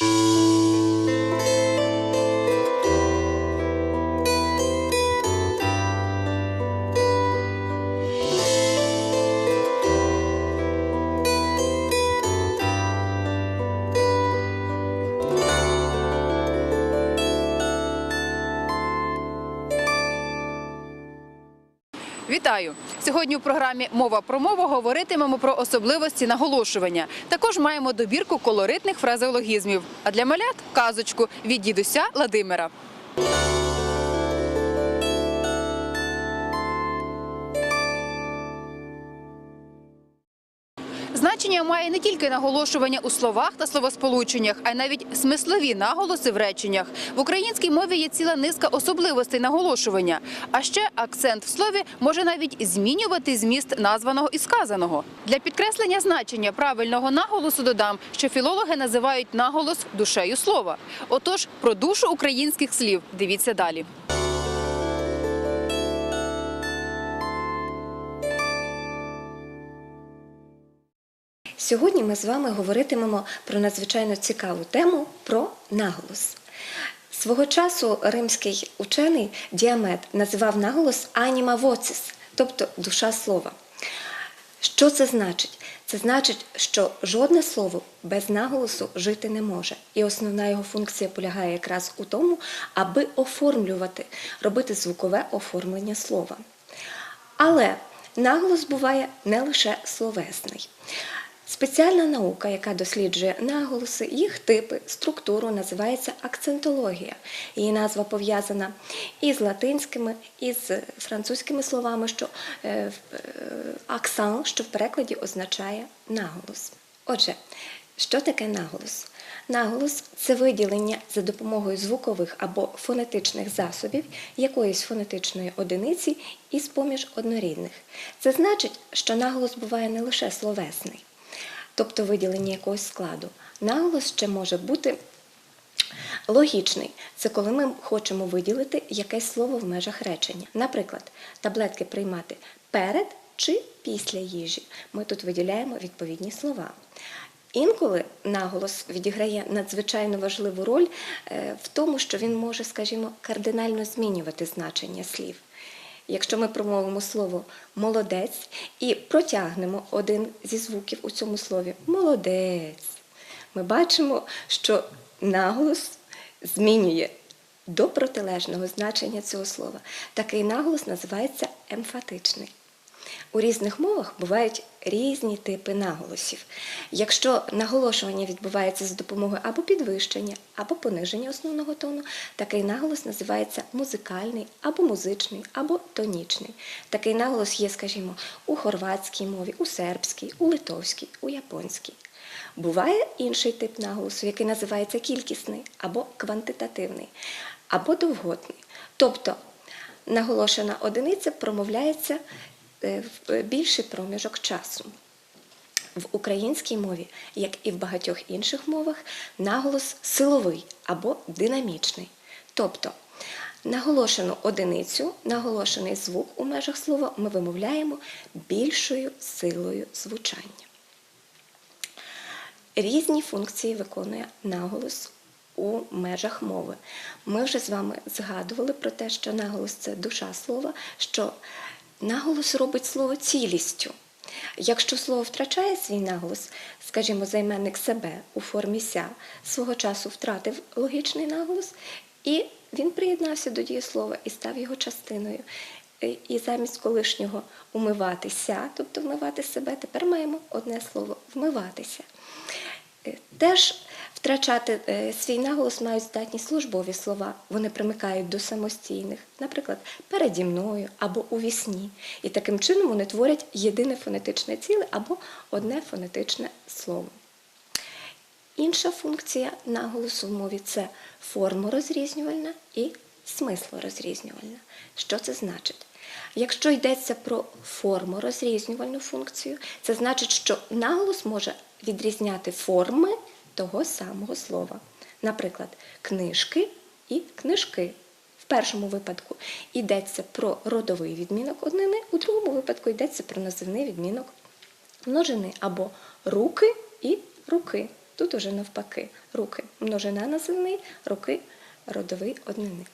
you Вітаю! Сьогодні у програмі Мова про мову говоритимемо про особливості наголошування. Також маємо добірку колоритних фразеологізмів. А для малят казочку від дідуся Владимира. Значення має не тільки наголошування у словах та словосполученнях, а й навіть смислові наголоси в реченнях. В українській мові є ціла низка особливостей наголошування. А ще акцент в слові може навіть змінювати зміст названого і сказаного. Для підкреслення значення правильного наголосу додам, що філологи називають наголос душею слова. Отож, про душу українських слів дивіться далі. Сьогодні ми з вами говоритимемо про надзвичайно цікаву тему про наголос. Свого часу римський учений Діамет називав наголос аніма воцис, тобто душа слова. Що це значить? Це значить, що жодне слово без наголосу жити не може. І основна його функція полягає якраз у тому, аби оформлювати, робити звукове оформлення слова. Але наголос буває не лише словесний. Спеціальна наука, яка досліджує наголоси, їх типи, структуру, називається акцентологія. Її назва пов'язана і з латинськими, і з французькими словами, що е, е, аксан, що в перекладі означає наголос. Отже, що таке наголос? Наголос це виділення за допомогою звукових або фонетичних засобів якоїсь фонетичної одиниці із поміж однорідних. Це значить, що наголос буває не лише словесний, тобто виділення якогось складу. Наголос ще може бути логічний. Це коли ми хочемо виділити якесь слово в межах речення. Наприклад, таблетки приймати перед чи після їжі. Ми тут виділяємо відповідні слова. Інколи наголос відіграє надзвичайно важливу роль е, в тому, що він може, скажімо, кардинально змінювати значення слів. Якщо ми промовимо слово молодець і протягнемо один зі звуків у цьому слові молодець, ми бачимо, що наголос змінює до протилежного значення цього слова. Такий наголос називається емфатичний. У різних мовах бувають різні типи наголосів. Якщо наголошування відбувається за допомогою або підвищення, або пониження основного тону, такий наголос називається музикальний, або музичний, або тонічний. Такий наголос є, скажімо, у хорватській мові, у сербській, у литовській, у японській. Буває інший тип наголосу, який називається кількісний або квантитативний, або довготний. Тобто наголошена одиниця промовляється більший проміжок часу. В українській мові, як і в багатьох інших мовах, наголос силовий або динамічний. Тобто наголошену одиницю, наголошений звук у межах слова ми вимовляємо більшою силою звучання. Різні функції виконує наголос у межах мови. Ми вже з вами згадували про те, що наголос це душа слова, що наголос робить слово цілістю. Якщо слово втрачає свій наголос, скажімо, займенник себе у формі ся свого часу втратив логічний наголос, і він приєднався до дієслова і став його частиною. І- замість колишнього умиватися, тобто вмивати себе, тепер маємо одне слово вмиватися. Е, Теж втрачати е, свій наголос мають здатні службові слова. Вони примикають до самостійних, наприклад, переді мною або у вісні. І таким чином вони творять єдине фонетичне ціле або одне фонетичне слово. Інша функція наголосу в мові це форморозрізнювальна і смислорозрізнювальна. Що це значить? Якщо йдеться про форморозрізнювальну функцію, це значить, що наголос може відрізняти форми того самого слова. Наприклад, книжки і книжки. В першому випадку йдеться про родовий відмінок однини, у другому випадку йдеться про називний відмінок множини або руки і руки. Тут уже навпаки. Руки множина називний, руки родовий однини.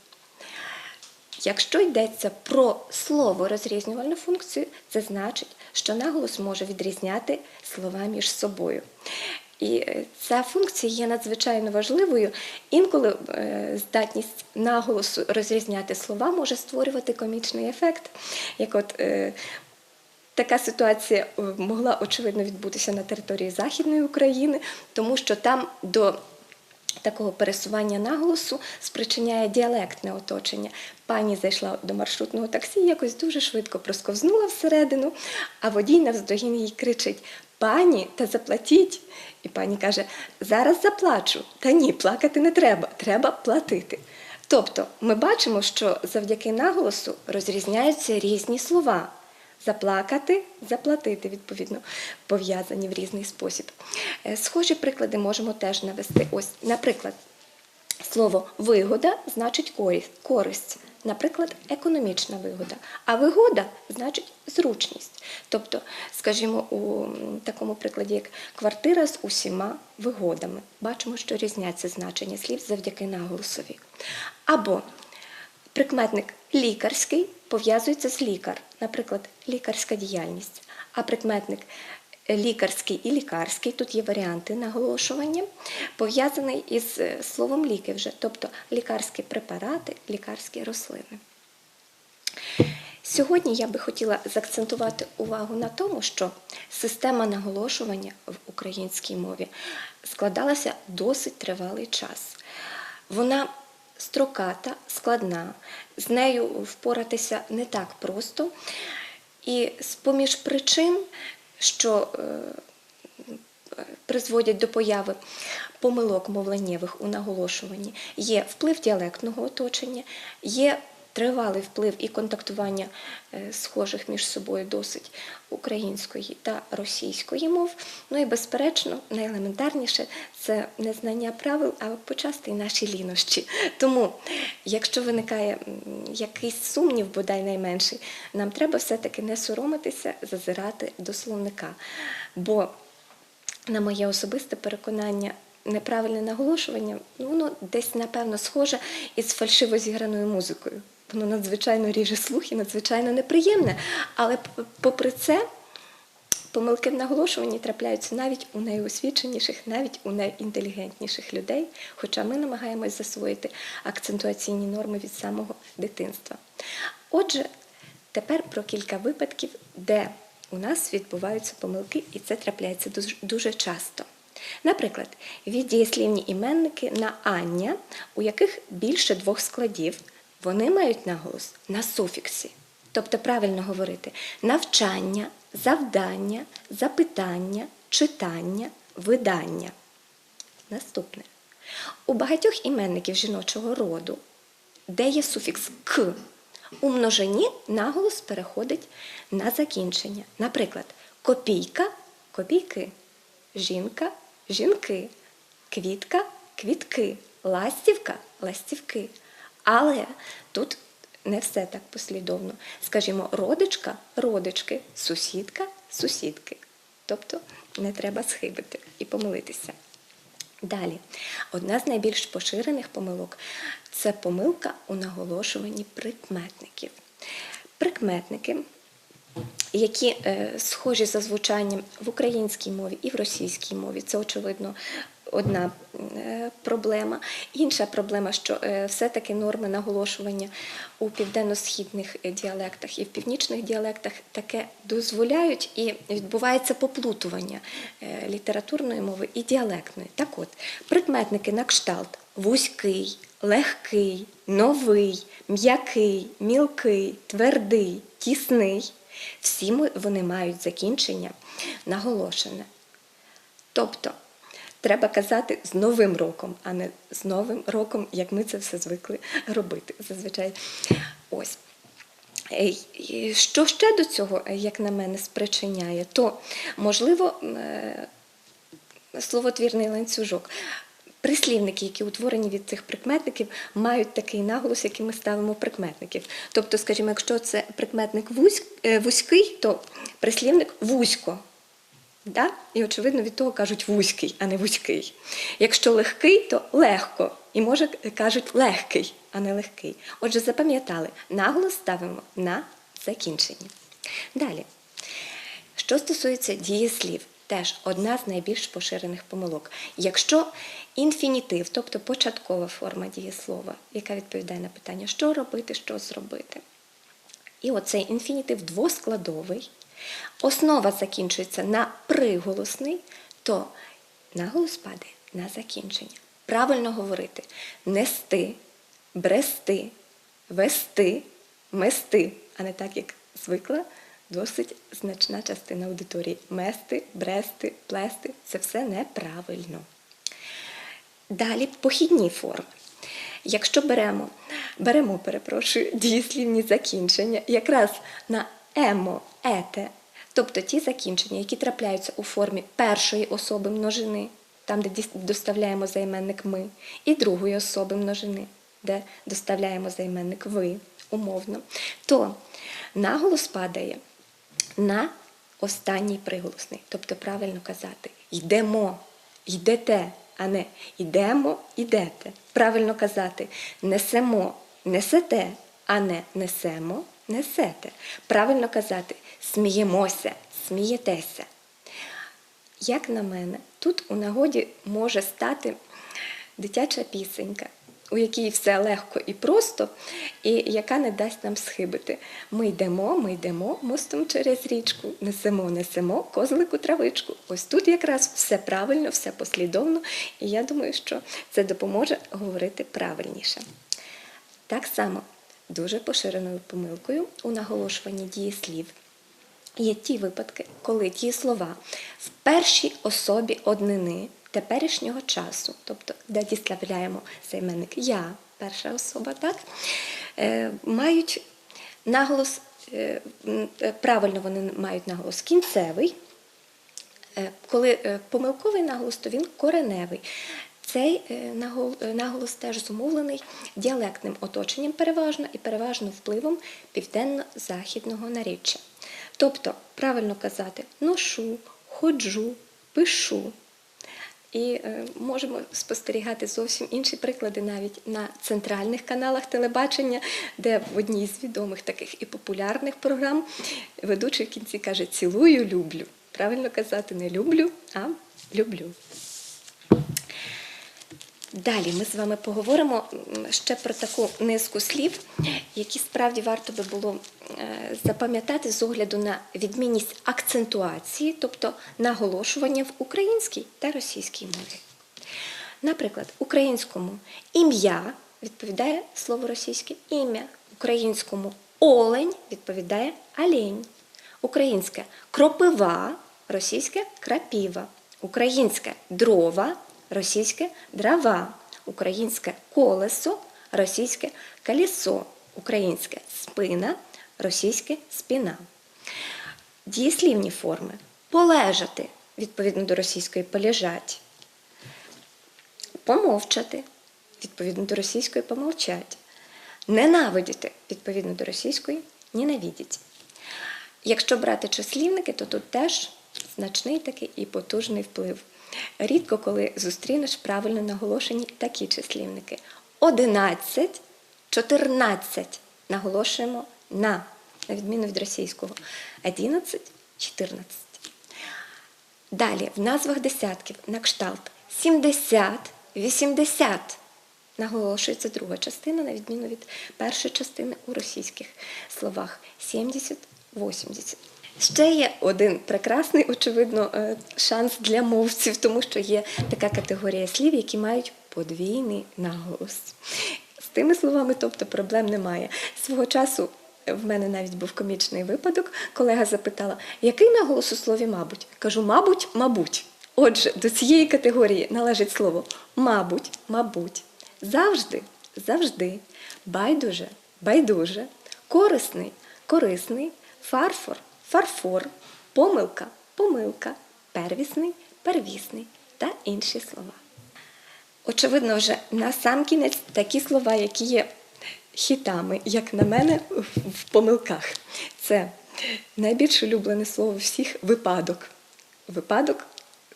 Якщо йдеться про слово розрізнювальну функцію, це значить, що наголос може відрізняти слова між собою. І е, ця функція є надзвичайно важливою. Інколи е, здатність наголосу розрізняти слова може створювати комічний ефект. Як от е, Така ситуація могла очевидно відбутися на території Західної України, тому що там до такого пересування наголосу спричиняє діалектне оточення. Пані зайшла до маршрутного таксі, якось дуже швидко просковзнула всередину, а водій навздогін їй кричить: Пані, та заплатіть. І пані каже: Зараз заплачу. Та ні, плакати не треба, треба платити. Тобто ми бачимо, що завдяки наголосу розрізняються різні слова. Заплакати, заплатити, відповідно, пов'язані в різний спосіб. Е, Схожі приклади можемо теж навести. Ось, наприклад, слово вигода значить користь. Наприклад, економічна вигода. А вигода значить зручність. Тобто, скажімо, у такому прикладі, як квартира з усіма вигодами. Бачимо, що різняться значення слів завдяки наголосові. Або Прикметник лікарський пов'язується з лікар, наприклад, лікарська діяльність. А прикметник лікарський і лікарський, тут є варіанти наголошування, пов'язаний із е, словом ліки вже, тобто лікарські препарати, лікарські рослини. Сьогодні я би хотіла заакцентувати увагу на тому, що система наголошування в українській мові складалася досить тривалий час. Вона строката, складна, з нею впоратися не так просто. І з-поміж причин, що е, призводять до появи помилок мовленнєвих у наголошуванні, є вплив діалектного оточення, є тривалий вплив і контактування е, схожих між собою досить української та російської мов. Ну і безперечно, найелементарніше це незнання правил, а почасти й наші лінощі. Тому, якщо виникає якийсь сумнів, бодай найменший, нам треба все-таки не соромитися, зазирати до словника. Бо на моє особисте переконання, неправильне наголошування, ну, воно десь, напевно, схоже із фальшиво зіграною музикою. Воно надзвичайно ріже слух і надзвичайно неприємне. Але попри це, помилки в наголошуванні трапляються навіть у найосвіченіших, навіть у найінтелігентніших людей, хоча ми намагаємось засвоїти акцентуаційні норми від самого дитинства. Отже, тепер про кілька випадків, де у нас відбуваються помилки, і це трапляється дуже, дуже часто. Наприклад, віддієслівні іменники на ання, у яких більше двох складів, вони мають наголос на суфіксі. Тобто правильно говорити навчання, завдання, запитання, читання, видання. Наступне. У багатьох іменників жіночого роду, де є суфікс к, у множині наголос переходить на закінчення. Наприклад, копійка копійки, жінка жінки, квітка квітки, ластівка ластівки. Але тут не все так послідовно. Скажімо, родичка родички, сусідка сусідки. Тобто не треба схибити і помилитися. Далі, одна з найбільш поширених помилок це помилка у наголошуванні прикметників. Прикметники, які е, схожі за звучанням в українській мові і в російській мові, це очевидно. Одна е, проблема. Інша проблема, що е, все-таки норми наголошування у південно-східних е, діалектах і в північних діалектах таке дозволяють і відбувається поплутування літературної мови і діалектної. Так от, прикметники на кшталт вузький, легкий, новий, м'який, мілкий, твердий, тісний. Всі вони мають закінчення наголошене. Тобто треба казати з новим роком, а не з новим роком, як ми це все звикли робити зазвичай. Ось. Е, Що ще до цього, е, як на мене, спричиняє, то можливо е, словотвірний ланцюжок. Прислівники, які утворені від цих прикметників, мають такий наголос, який ми ставимо прикметників. Тобто, скажімо, якщо це прикметник вузь- вузький, то прислівник вузько. Да? І, очевидно, від того кажуть вузький, а не вузький. Якщо легкий, то легко. І може кажуть легкий, а не легкий. Отже, запам'ятали, наголос ставимо на закінченні. Далі. Що стосується дієслів, теж одна з найбільш поширених помилок. Якщо інфінітив, тобто початкова форма дієслова, яка відповідає на питання, що робити, що зробити. І оцей інфінітив двоскладовий, основа закінчується на приголосний, то наголос падає на закінчення. Правильно говорити нести, брести, вести, мести, а не так, як звикла досить значна частина аудиторії. Мести, брести, плести це все неправильно. Далі похідні форми. Якщо беремо, беремо, перепрошую, дієслівні закінчення, якраз на емо, ете, тобто ті закінчення, які трапляються у формі першої особи множини, там, де доставляємо займенник ми, і другої особи множини, де доставляємо займенник ви, умовно, то наголос падає на останній приголосний. Тобто правильно казати йдемо, йдете, а не йдемо, йдете. Правильно казати несемо, несете, а не несемо, несете. Правильно казати сміємося, смієтеся. Як на мене, тут у нагоді може стати дитяча пісенька, у якій все легко і просто, і яка не дасть нам схибити. Ми йдемо, ми йдемо мостом через річку, несемо, несемо козлику травичку. Ось тут якраз все правильно, все послідовно, і я думаю, що це допоможе говорити правильніше. Так само дуже поширеною помилкою у наголошуванні дієслів Є ті випадки, коли ті слова в першій особі однини теперішнього часу, тобто де діставляємо займенник я, перша особа, так, е, мають наголос, е, е, правильно вони мають наголос кінцевий, Коли помилковий наголос, то він кореневий. Цей е, е, наголос теж зумовлений діалектним оточенням переважно і переважно впливом південно-західного наріччя. Тобто, правильно казати ношу, ходжу, пишу. І е, можемо спостерігати зовсім інші приклади навіть на центральних каналах телебачення, де в одній з відомих таких і популярних програм ведучий в кінці каже цілую, люблю. Правильно казати не люблю, а люблю. Далі ми з вами поговоримо ще про таку низку слів, які справді варто би було е, запам'ятати з огляду на відмінність акцентуації, тобто наголошування в українській та російській мові. Наприклад, українському ім'я відповідає слово російське ім'я, українському олень відповідає олень, українське кропива, російське крапіва, українське дрова, російське дрова, українське колесо, російське колесо, українське спина, російське спіна. Дієслівні форми полежати відповідно до російської полежать, помовчати відповідно до російської помовчать, ненавидіти відповідно до російської ненавидіть. Якщо брати числівники, то тут теж значний такий і потужний вплив. Рідко коли зустрінеш правильно наголошені такі числівники. 11, 14 наголошуємо на, на відміну від російського. 11, 14. Далі в назвах десятків на кшталт 70, 80. Наголошується друга частина, на відміну від першої частини у російських словах 70, 80. Ще є один прекрасний, очевидно, е, шанс для мовців, тому що є така категорія слів, які мають подвійний наголос. З тими словами, тобто, проблем немає. Свого часу в мене навіть був комічний випадок. Колега запитала, який наголос у слові мабуть? Кажу, мабуть, мабуть. Отже, до цієї категорії належить слово мабуть, мабуть, завжди, завжди, байдуже, байдуже, корисний, корисний, фарфор, фарфор, помилка, помилка, первісний, первісний та інші слова. Очевидно, вже на сам кінець такі слова, які є хітами, як на мене, в помилках. Це найбільш улюблене слово всіх випадок. випадок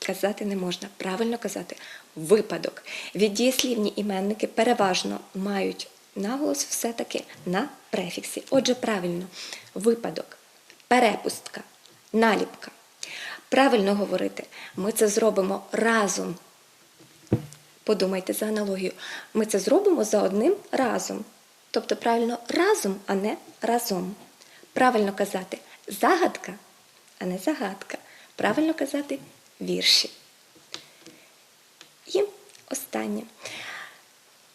казати не можна. Правильно казати випадок. Віддієслівні іменники переважно мають наголос все-таки на префіксі. Отже, правильно, випадок, перепустка, наліпка. Правильно говорити, ми це зробимо разом. Подумайте за аналогію. Ми це зробимо за одним разом. Тобто правильно разом, а не разом. Правильно казати загадка, а не загадка. Правильно казати вірші. І останнє.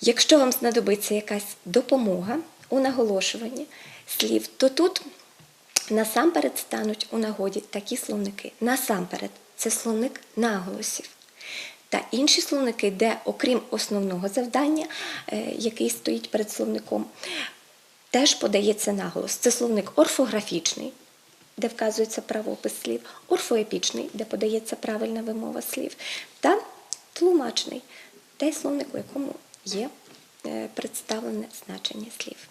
Якщо вам знадобиться якась допомога у наголошуванні слів, то тут насамперед стануть у нагоді такі словники. Насамперед, це словник наголосів. Та інші словники, де, окрім основного завдання, е, який стоїть перед словником, теж подається наголос. Це словник орфографічний, де вказується правопис слів, орфоепічний, де подається правильна вимова слів, та тлумачний, той словник, у якому є е, представлене значення слів.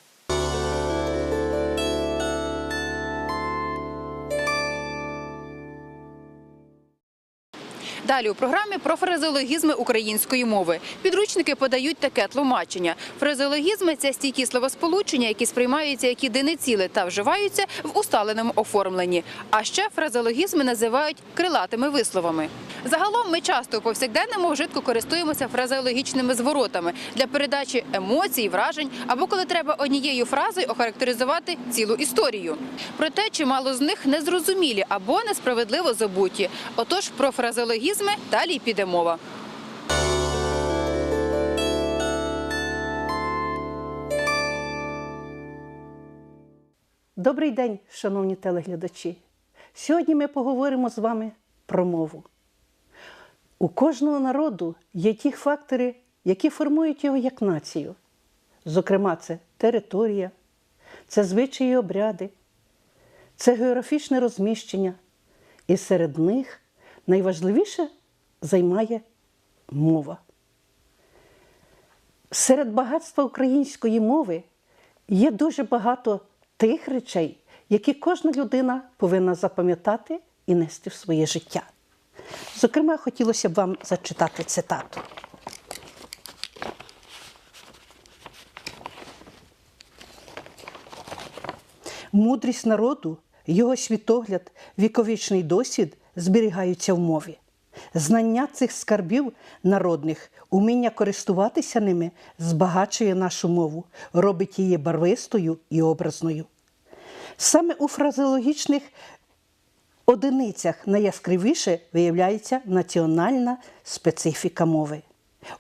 Далі у програмі про фразеологізми української мови. Підручники подають таке тлумачення. Фразеологізми це стійкі словосполучення, які сприймаються як єдине ціле та вживаються в усталеному оформленні. А ще фразеологізми називають крилатими висловами. Загалом ми часто у повсякденному вжитку користуємося фразеологічними зворотами для передачі емоцій, вражень або коли треба однією фразою охарактеризувати цілу історію. Проте чимало з них незрозумілі або несправедливо забуті. Отож, про фразеологізми далі піде мова. Добрий день, шановні телеглядачі. Сьогодні ми поговоримо з вами про мову. У кожного народу є ті фактори, які формують його як націю. Зокрема, це територія, це звичаї і обряди, це географічне розміщення. І серед них найважливіше займає мова. Серед багатства української мови є дуже багато тих речей, які кожна людина повинна запам'ятати і нести в своє життя. Зокрема, хотілося б вам зачитати цитату. Мудрість народу, його світогляд, віковічний досвід зберігаються в мові. Знання цих скарбів народних, уміння користуватися ними збагачує нашу мову, робить її барвистою і образною. Саме у фразеологічних одиницях найяскравіше виявляється національна специфіка мови.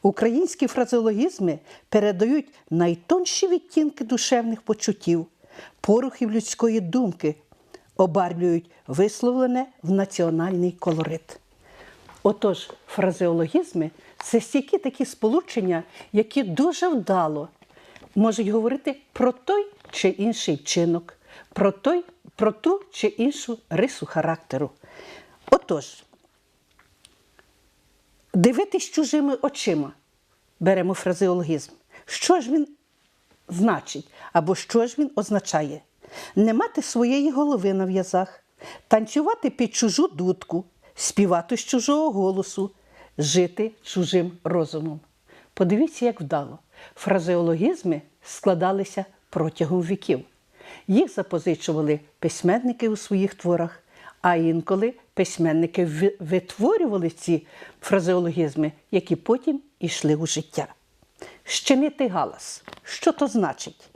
Українські фразеологізми передають найтонші відтінки душевних почуттів, порухів людської думки, обарвлюють висловлене в національний колорит. Отож, фразеологізми це стільки такі сполучення, які дуже вдало можуть говорити про той чи інший вчинок, про, той, про ту чи іншу рису характеру. Отож, дивитись чужими очима беремо фразеологізм. Що ж він значить або що ж він означає? Не мати своєї голови на в'язах, танцювати під чужу дудку, співати з чужого голосу, жити чужим розумом. Подивіться, як вдало. Фразеологізми складалися протягом віків. Їх запозичували письменники у своїх творах, а інколи письменники витворювали ці фразеологізми, які потім йшли у життя. Щемити галас. Що то значить?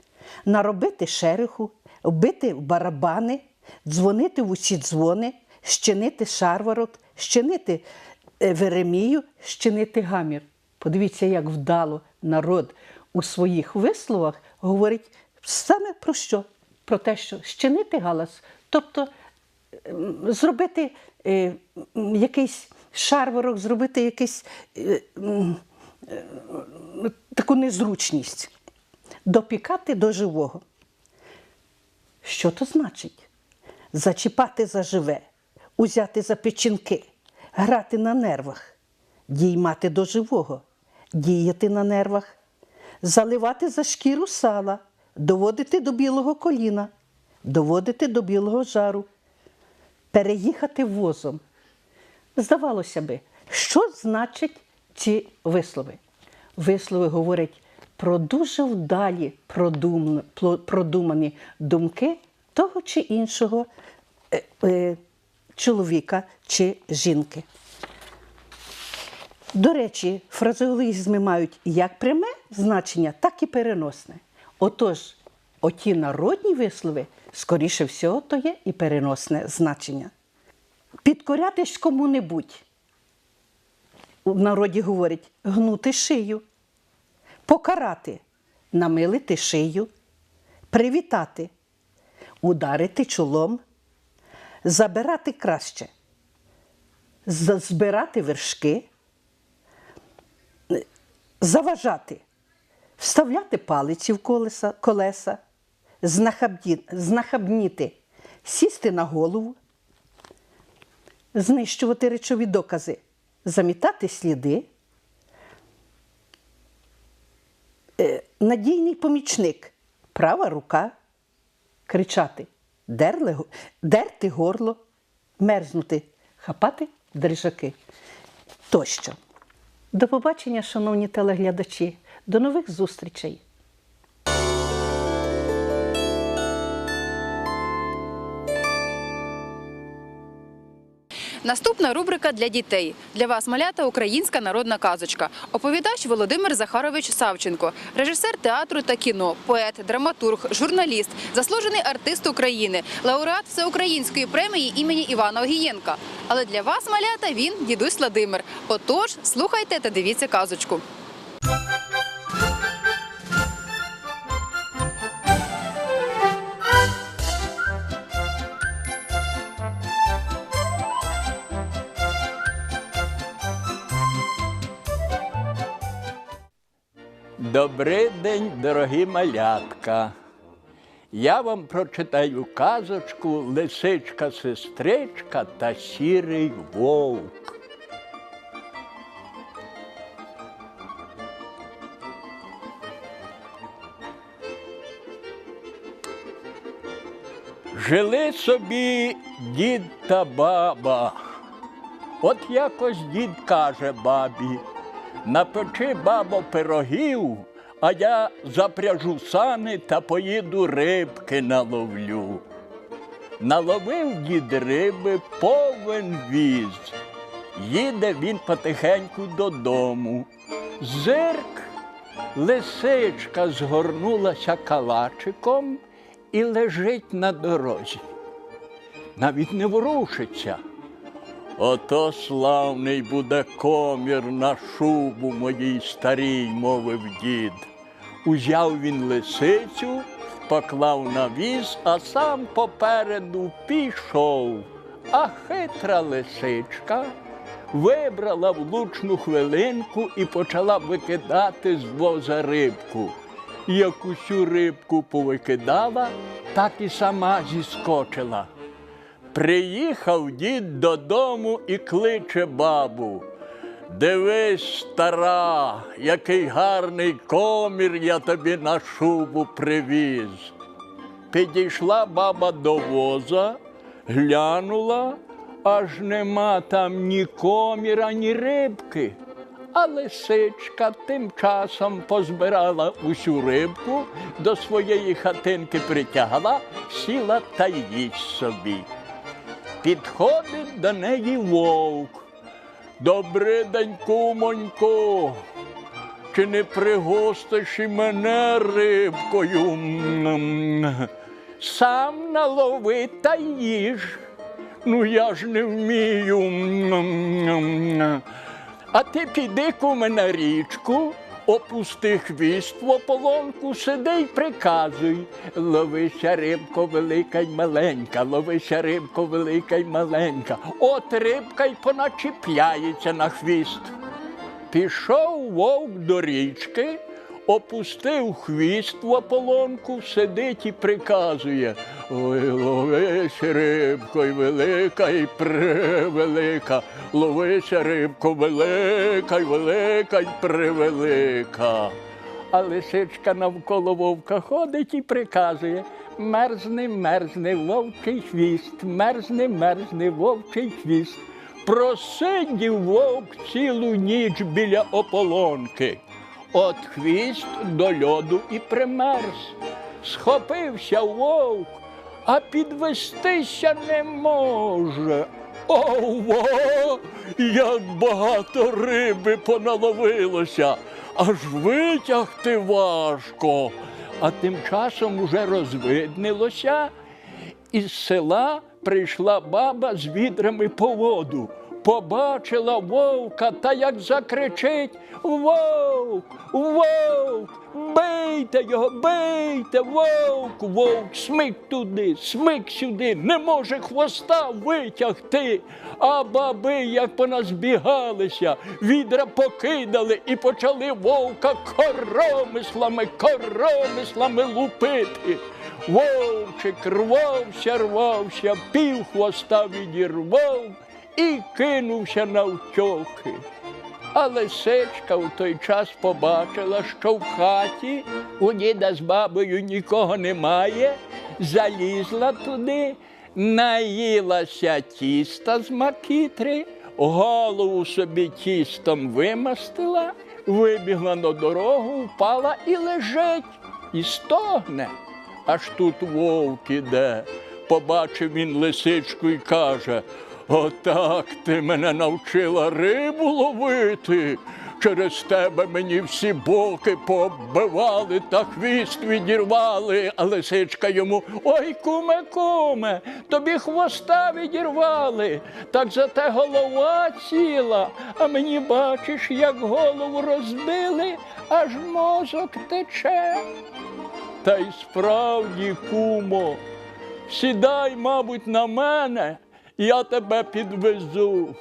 Наробити шереху, вбити в барабани, дзвонити в усі дзвони, щинити шарварок, щинити е, веремію, щинити гамір. Подивіться, як вдало народ у своїх висловах говорить саме про що? Про те, що щинити галас, тобто зробити е, якийсь шарварок, зробити якийсь е, е, таку незручність, допікати до живого. Що то значить? Зачіпати за живе, узяти за печінки, грати на нервах, діймати до живого, діяти на нервах, заливати за шкіру сала, доводити до білого коліна, доводити до білого жару, переїхати возом, Здавалося би, що значать ці вислови? Вислови говорять про дуже вдалі продумані, думки того чи іншого е, е, чоловіка чи жінки. До речі, фразеологізми мають як пряме значення, так і переносне. Отож, оті народні вислови, скоріше всього, то є і переносне значення. Підкорятись кому-небудь. В народі говорять гнути шию, покарати, намилити шию, привітати, ударити чолом, забирати краще, збирати вершки, заважати, вставляти палиці в колеса, колеса, знахабніти, сісти на голову, знищувати речові докази, замітати сліди. Е, Надійний помічник, права рука, кричати, дерли, дерти горло, мерзнути, хапати дрижаки тощо. До побачення, шановні телеглядачі. До нових зустрічей. Наступна рубрика для дітей. Для вас малята українська народна казочка. Оповідач Володимир Захарович Савченко, режисер театру та кіно, поет, драматург, журналіст, заслужений артист України, лауреат всеукраїнської премії імені Івана Огієнка. Але для вас, малята, він дідусь Владимир. Отож, слухайте та дивіться казочку. Добрий день, дорогі малятка. Я вам прочитаю казочку Лисичка сестричка та сірий вовк. Жили собі дід та баба. От якось дід каже бабі, напечи, бабо, пирогів, а я запряжу сани та поїду рибки наловлю. Наловив дід риби повен віз. Їде він потихеньку додому. Зирк, лисичка згорнулася калачиком і лежить на дорозі. Навіть не ворушиться. Ото славний буде комір на шубу моїй старій, мовив дід. Узяв він лисицю, поклав на віз, а сам попереду пішов. А хитра лисичка вибрала влучну хвилинку і почала викидати з воза рибку. Як усю рибку повикидала, так і сама зіскочила. Приїхав дід додому і кличе бабу. Дивись, стара, який гарний комір я тобі на шубу привіз. Підійшла баба до воза, глянула, аж нема там ні коміра, ні рибки. А лисичка тим часом позбирала усю рибку, до своєї хатинки притягла, сіла та їсть собі. Підходить до неї вовк. Добрий день, кумонько. Чи не пригостиш і мене рибкою? Сам налови та їж. Ну я ж не вмію. А ти піди куме на річку, опусти хвіст в ополонку, сиди й приказуй. Ловися рибко велика й маленька, ловися рибко велика й маленька. От рибка й поначіпляється на хвіст. Пішов вовк до річки, опустив хвіст в ополонку, сидить і приказує. Ой, ловись, рибко, й велика, й превелика. Ловися, рибко, велика, й велика, й превелика. А лисичка навколо вовка ходить і приказує. Мерзне, мерзне вовчий хвіст, мерзне, мерзне вовчий хвіст. Просидів вовк цілу ніч біля ополонки. От хвіст до льоду і примерз. Схопився вовк, а підвестися не може. Ова! Як багато риби поналовилося, аж витягти важко. А тим часом уже розвиднилося, із села прийшла баба з відрами по воду. Побачила вовка та як закричить Вовк! Вовк! Бийте його, бийте, вовк! Вовк смик туди, смик сюди, не може хвоста витягти. А баби, як поназбігалися, відра покидали і почали вовка коромислами, коромислами лупити. Вовчик рвався, рвався, пів хвоста відірвав і кинувся навтьоки. А лисичка в той час побачила, що в хаті у діда з бабою нікого немає, залізла туди, наїлася тіста з макітри, голову собі тістом вимастила, вибігла на дорогу, впала і лежить, і стогне. Аж тут вовк іде. Побачив він лисичку і каже: Отак ти мене навчила рибу ловити. Через тебе мені всі боки пооббивали та хвіст відірвали. А лисичка йому ой, куме, куме, тобі хвоста відірвали, так зате голова ціла. А мені бачиш, як голову розбили, аж мозок тече. Та й справді, кумо, сідай, мабуть, на мене, я тебе підвезу.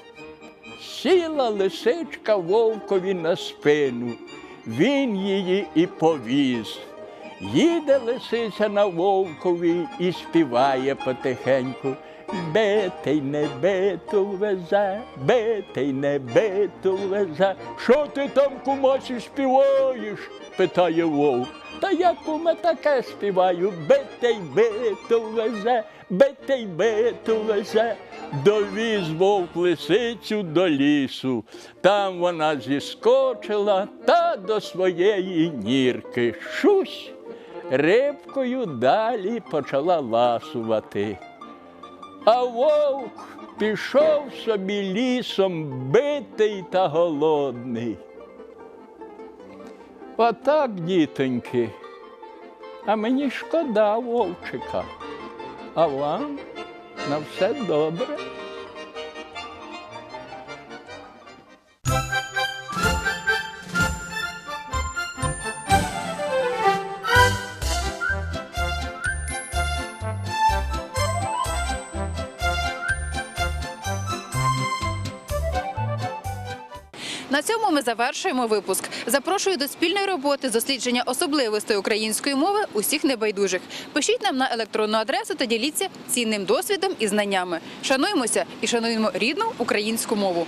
Сіла лисичка вовкові на спину, він її і повіз. Їде лисиця на вовкові і співає потихеньку. Битий не биту везе, битий не биту везе. Що ти там, кумасі, співаєш? питає вовк. Та я куме таке співаю, битий биту везе, битий биту везе. Довіз вовк лисицю до лісу. Там вона зіскочила та до своєї нірки. Шусь рибкою далі почала ласувати. А вовк пішов собі лісом битий та голодний. Отак, дітоньки, а мені шкода вовчика, а вам на все добре. На цьому ми завершуємо випуск. Запрошую до спільної роботи з дослідження особливостей української мови усіх небайдужих. Пишіть нам на електронну адресу та діліться цінним досвідом і знаннями. Шануємося і шануємо рідну українську мову.